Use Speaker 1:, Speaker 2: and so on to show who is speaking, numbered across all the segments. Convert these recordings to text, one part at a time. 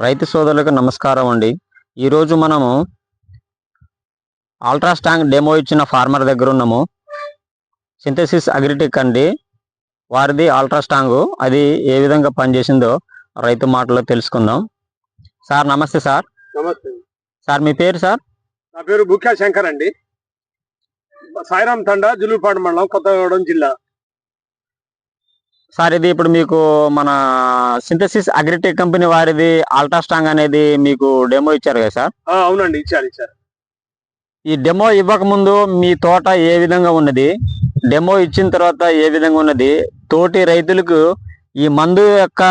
Speaker 1: రైతు సోదరులకు నమస్కారం అండి. ఈరోజు మనము అల్ట్రాస్టాంగ్ డెమో ఇచ్చిన ఫార్మర్ దగ్గర ఉన్నాము. సింథసిస్ అగ్రిటెక్ అండి. వారిది అల్ట్రాస్టాంగ్ అది ఏ విధంగా పనిచేసిందో రైతు మాటలో తెలుసుకుందాం. సార్ నమస్తే సార్.
Speaker 2: నమస్తే.
Speaker 1: సార్ మీ పేరు సార్?
Speaker 2: నా పేరు బుక్యా శంకర్ అండి. సాయిరాం తండా జులుపాడు మండలం కొత్తగూడెం జిల్లా.
Speaker 1: సార్ ఇది ఇప్పుడు మీకు మన సింథసిస్ అగ్రిటెక్ కంపెనీ వారిది అల్ట్రాస్టాంగ్ అనేది మీకు డెమో ఇచ్చారు కదా సార్?
Speaker 2: అవునండి ఇచ్చారు ఇచ్చారు.
Speaker 1: ఈ డెమో ఇవ్వక ముందు మీ తోట ఏ విధంగా ఉన్నది? డెమో ఇచ్చిన తర్వాత ఏ విధంగా ఉన్నది? తోటి రైతులకు ఈ మందు యొక్క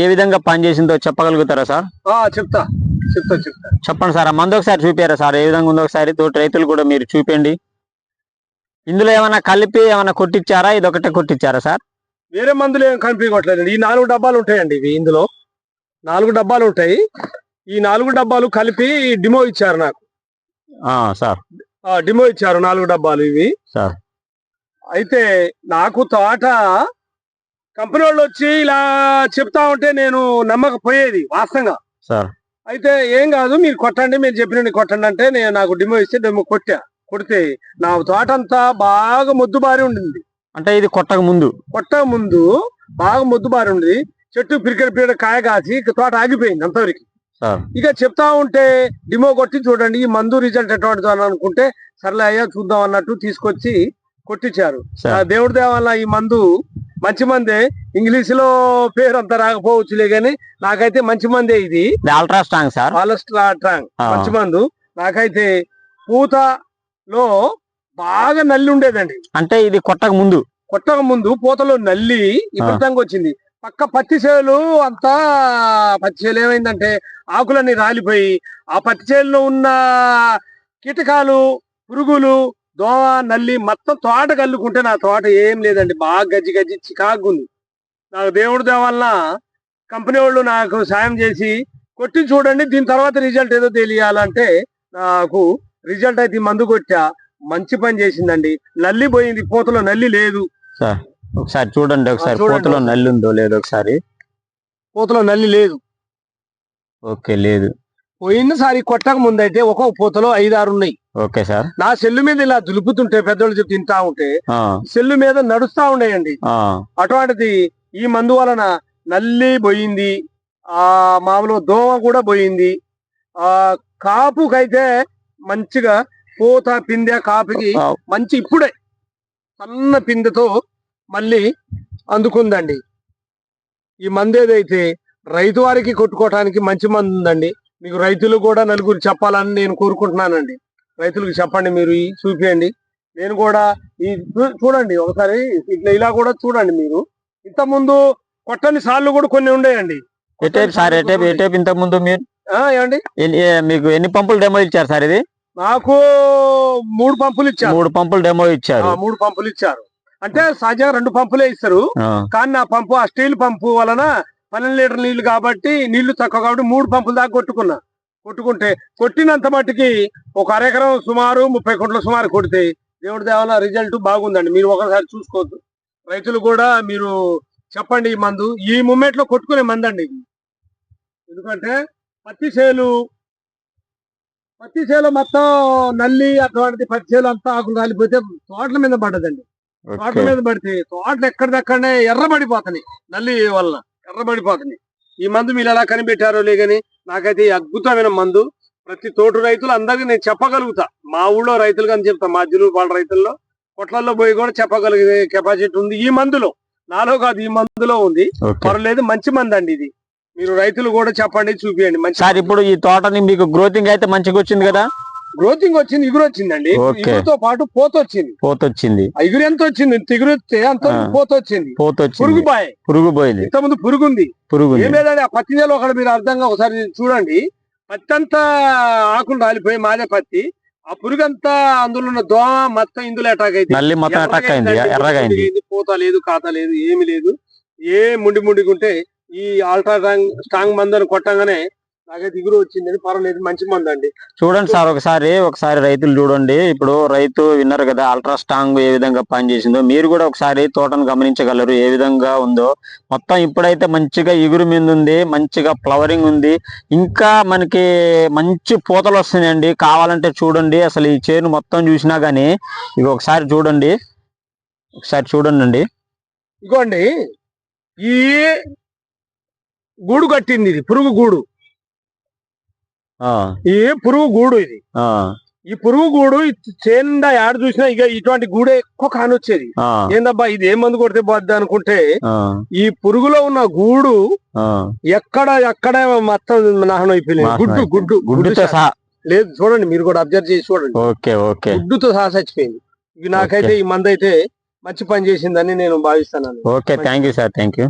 Speaker 1: ఏ విధంగా పనిచేసిందో చెప్పగలుగుతారా సార్?
Speaker 2: చెప్తా చెప్తా చెప్తా.
Speaker 1: చెప్పండి సార్ ఆ మందు ఒకసారి చూపారా సార్? ఏ విధంగా ఉందో ఒకసారి తోటి రైతులు కూడా మీరు చూపండి ఇందులో ఏమైనా కలిపి ఏమైనా కొట్టించారా? ఇది ఒకటే కొట్టించారా సార్?
Speaker 2: వేరే మందులు ఏం కనిపించట్లేదండి. ఈ నాలుగు డబ్బాలు ఉంటాయండి ఇవి ఇందులో. నాలుగు డబ్బాలు ఉంటాయి. ఈ నాలుగు డబ్బాలు కలిపి డిమో ఇచ్చారు నాకు.
Speaker 1: సార్.
Speaker 2: డిమో ఇచ్చారు నాలుగు డబ్బాలు ఇవి.
Speaker 1: సార్.
Speaker 2: అయితే నాకు తోట కంపెనీ వాళ్ళు వచ్చి ఇలా చెప్తా ఉంటే నేను నమ్మకపోయేది వాస్తవంగా.
Speaker 1: సార్.
Speaker 2: అయితే ఏం కాదు మీరు కొట్టండి మీరు చెప్పిన కొట్టండి అంటే నేను నాకు డిమో ఇస్తే డెమో కొట్టా. కొడితే నా తోట అంతా బాగా మొద్దుబారి ఉండింది.
Speaker 1: అంటే ఇది కొట్టక ముందు.
Speaker 2: కొట్ట ముందు బాగా మొద్దుబారి ఉంది. చెట్టు పిరికెడ పీడ కాయ కాసి తోట ఆగిపోయింది అంతవరకు. ఇక చెప్తా ఉంటే డిమో కొట్టి చూడండి ఈ మందు రిజల్ట్ ఎటువంటిదో అని అనుకుంటే సర్లే అయ్యా చూద్దాం అన్నట్టు తీసుకొచ్చి కొట్టించారు. దేవుడి దేవల్ల ఈ మందు మంచి మందే. ఇంగ్లీష్లో పేరు అంత రాకపోవచ్చులే గాని నాకైతే మంచి మందే ఇది.
Speaker 1: ఇది అల్ట్రాస్టాంగ్ సార్.
Speaker 2: పాలస్ట్రాంగ్
Speaker 1: ఆ.
Speaker 2: మంచి మందు. నాకైతే పూతలో బాగా నల్లి ఉండేదండి.
Speaker 1: అంటే ఇది కొట్టక ముందు?
Speaker 2: కొట్టక ముందు పూతలో నల్లి విపరీతంగా వచ్చింది. పక్క పత్తి చేలు అంతా పత్తి చేలు ఏమైందంటే ఆకులన్నీ రాలిపోయి ఆ పత్తి చేలులో ఉన్న కీటకాలు పురుగులు దోమ నల్లి మొత్తం తోట కల్లుకుంటే నా తోట ఏం లేదండి. బాగా గజ్జి గజ్జి చికాగుంది నాకు దేవుడి దేవల్ల కంపెనీ వాళ్ళు నాకు సాయం చేసి కొట్టి చూడండి. దీని తర్వాత రిజల్ట్ ఏదో తెలియాలంటే నాకు రిజల్ట్ అయితే మందు కొట్టా. మంచి పని చేసిందండి. నల్లి పోయింది పూతలో నల్లి లేదు.
Speaker 1: సార్ ఒకసారి చూడండి ఒకసారి
Speaker 2: చూడండి.
Speaker 1: పూతలో. నల్లి ఉందో లేదో ఒకసారి.
Speaker 2: పూతలో నల్లి లేదు.
Speaker 1: ఓకే లేదు.
Speaker 2: పోయినసారి కొట్టక ముందైతే ఒక్కొక్క పూతలో ఐదారు ఉన్నాయి.
Speaker 1: Okay sir.
Speaker 2: నా సెల్లు మీద ఇలా దులుపుతుంటే పెద్దోళ్ళు చెప్పి తింటా ఉంటే
Speaker 1: ఆ,
Speaker 2: సెల్లు మీద నడుస్తా ఉన్నాయండి
Speaker 1: ఆ,
Speaker 2: అటువంటిది ఈ మందు వలన నల్లి పోయింది. ఆ మామూలు దోమ కూడా పోయింది. ఆ కాపుకైతే మంచిగా పూత పిందె కాపుకి మంచి ఇప్పుడే సన్న పిందెతో మళ్ళీ అందుకుందండి. ఈ మందు ఏదైతే రైతు వారికి కొట్టుకోవటానికి మంచి మందు ఉందండి మీకు రైతులు కూడా నలుగురు చెప్పాలని నేను కోరుకుంటున్నానండి. రైతులకు చెప్పండి మీరు ఈ చూపియండి. నేను కూడా ఈ చూడండి ఒకసారి ఇట్లా ఇలా కూడా చూడండి మీరు. ఇంత ముందు కొట్టని సార్లు కూడా కొన్ని ఉండేయండి.
Speaker 1: ఏ టైప్ సార్ ముందు మీరు?
Speaker 2: ఏమండి?
Speaker 1: మీకు ఎన్ని పంపులు డెమో ఇచ్చారు సార్ ఇది?
Speaker 2: నాకు మూడు పంపులు ఇచ్చారు.
Speaker 1: మూడు పంపులు డెమో ఇచ్చారు.
Speaker 2: మూడు పంపులు ఇచ్చారు. అంటే సహజంగా రెండు పంపులే ఇస్తారు. కానీ నా పంపు ఆ స్టీల్ పంపు వలన పన్నెండు లీటర్ నీళ్ళు కాబట్టి నీళ్ళు తక్కువ కాబట్టి మూడు పంపులు దాకా కొట్టుకున్నా. కొట్టుకుంటే కొట్టినంత మట్టుకి ఒక అరెకరం సుమారు ముప్పై కోట్ల సుమారు కొడితే దేవుడి దేవాల రిజల్ట్ బాగుందండి. మీరు ఒకసారి చూసుకోవద్దు. రైతులు కూడా మీరు చెప్పండి ఈ మందు. ఈ మూమెంట్లో కొట్టుకునే మందు అండి ఇది. ఎందుకంటే పత్తి చేలు పత్తి చేలు మొత్తం నల్లి అటువంటిది పత్తి చేలు అంతా ఆకులు రాలిపోతే తోటల మీద పడ్డదండి. తోటల మీద పడితే తోటలు ఎక్కడిదక్కడనే ఎర్రబడిపోతున్నాయి నల్లి వలన ఎర్రబడిపోతున్నాయి. ఈ మందు మీరు ఎలా కనిపెట్టారో లేదని నాకైతే అద్భుతమైన మందు ప్రతి తోట రైతులు అందరికీ నేను చెప్పగలుగుతా. మా ఊళ్ళో రైతులు కానీ చెప్తా మా వాళ్ళ రైతుల్లో కొట్లల్లో పోయి కూడా చెప్పగలిగే కెపాసిటీ ఉంది ఈ మందులో. నాలో కాదు ఈ మందులో ఉంది. పర్లేదు మంచి మంది అండి ఇది. మీరు రైతులు కూడా చెప్పండి చూపియండి. మంచి
Speaker 1: సార్ ఇప్పుడు ఈ తోటని మీకు గ్రోతింగ్ అయితే మంచిగా వచ్చింది కదా?
Speaker 2: గ్రోతింగ్ వచ్చింది ఇగురు వచ్చిందండి. ఇగురుతో పాటు పోత వచ్చింది.
Speaker 1: పోత వచ్చింది.
Speaker 2: ఆ ఇగురు ఎంత వచ్చింది? తిగురు అంత. పోత వచ్చింది.
Speaker 1: పోత
Speaker 2: పురుగు
Speaker 1: వచ్చింది.
Speaker 2: బాయ్
Speaker 1: పురుగు పోయింది
Speaker 2: ఇంత ముందు పురుగు ఉంది
Speaker 1: పురుగు
Speaker 2: ఏం. లేదండి ఆ పత్తి చేలో ఒకటి మీరు అర్థంగా ఒకసారి చూడండి. పత్తి అంతా ఆకులు రాలిపోయి మాదే పత్తి. ఆ పురుగు అంతా అందులో ఉన్న దోమ మొత్తం ఇందులో అటాక్
Speaker 1: మొత్తం అటాక్ అయింది. ఎర్రగా అయింది.
Speaker 2: పూత లేదు కాత లేదు ఏమి లేదు. ఏ ముండి ముండిగా ఉంటే ఈ ఆల్ట్రా స్ట్రాంగ్ మందుని కొట్టంగానే నాకైతే దిగురు వచ్చింది. పర్వాలేదు మంచి మంది అండి
Speaker 1: చూడండి సార్ ఒకసారి ఒకసారి రైతులు చూడండి. ఇప్పుడు రైతు విన్నారు కదా అల్ట్రా స్ట్రాంగ్ ఏ విధంగా పనిచేసిందో. మీరు కూడా ఒకసారి తోటను గమనించగలరు ఏ విధంగా ఉందో. మొత్తం ఇప్పుడైతే మంచిగా ఇగురు మీద ఉంది మంచిగా ఫ్లవరింగ్ ఉంది. ఇంకా మనకి మంచి పూతలు వస్తున్నాయండి. కావాలంటే చూడండి అసలు ఈ చేను మొత్తం చూసినా గానీ. ఇక ఒకసారి చూడండి. ఒకసారి చూడండి అండి.
Speaker 2: ఇగోండి. ఈ గూడు కట్టింది ఇది పురుగు గూడు. ఈ పురుగు గూడు ఇది. ఈ పురుగు గూడు చేందా యాడ చూసినా ఇక ఇటువంటి గూడే ఎక్కువ కానొచ్చేది. ఏందబ్బా ఇది ఏ మందు కొడితే పోద్ది అనుకుంటే ఈ పురుగులో ఉన్న గూడు. ఎక్కడ ఎక్కడ మొత్తం నాశనం అయిపోయింది. గుడ్డు. గుడ్డు
Speaker 1: గుడ్డుతో
Speaker 2: గుడ్డు
Speaker 1: సహా.
Speaker 2: లేదు చూడండి మీరు కూడా అబ్జర్వ్ చేసి చూడండి.
Speaker 1: Okay okay.
Speaker 2: గుడ్డుతో సహా చచ్చిపోయింది. ఇవి నాకైతే ఈ మందు అయితే మంచి పని చేసిందని నేను భావిస్తాను
Speaker 1: okay thank you sir thank you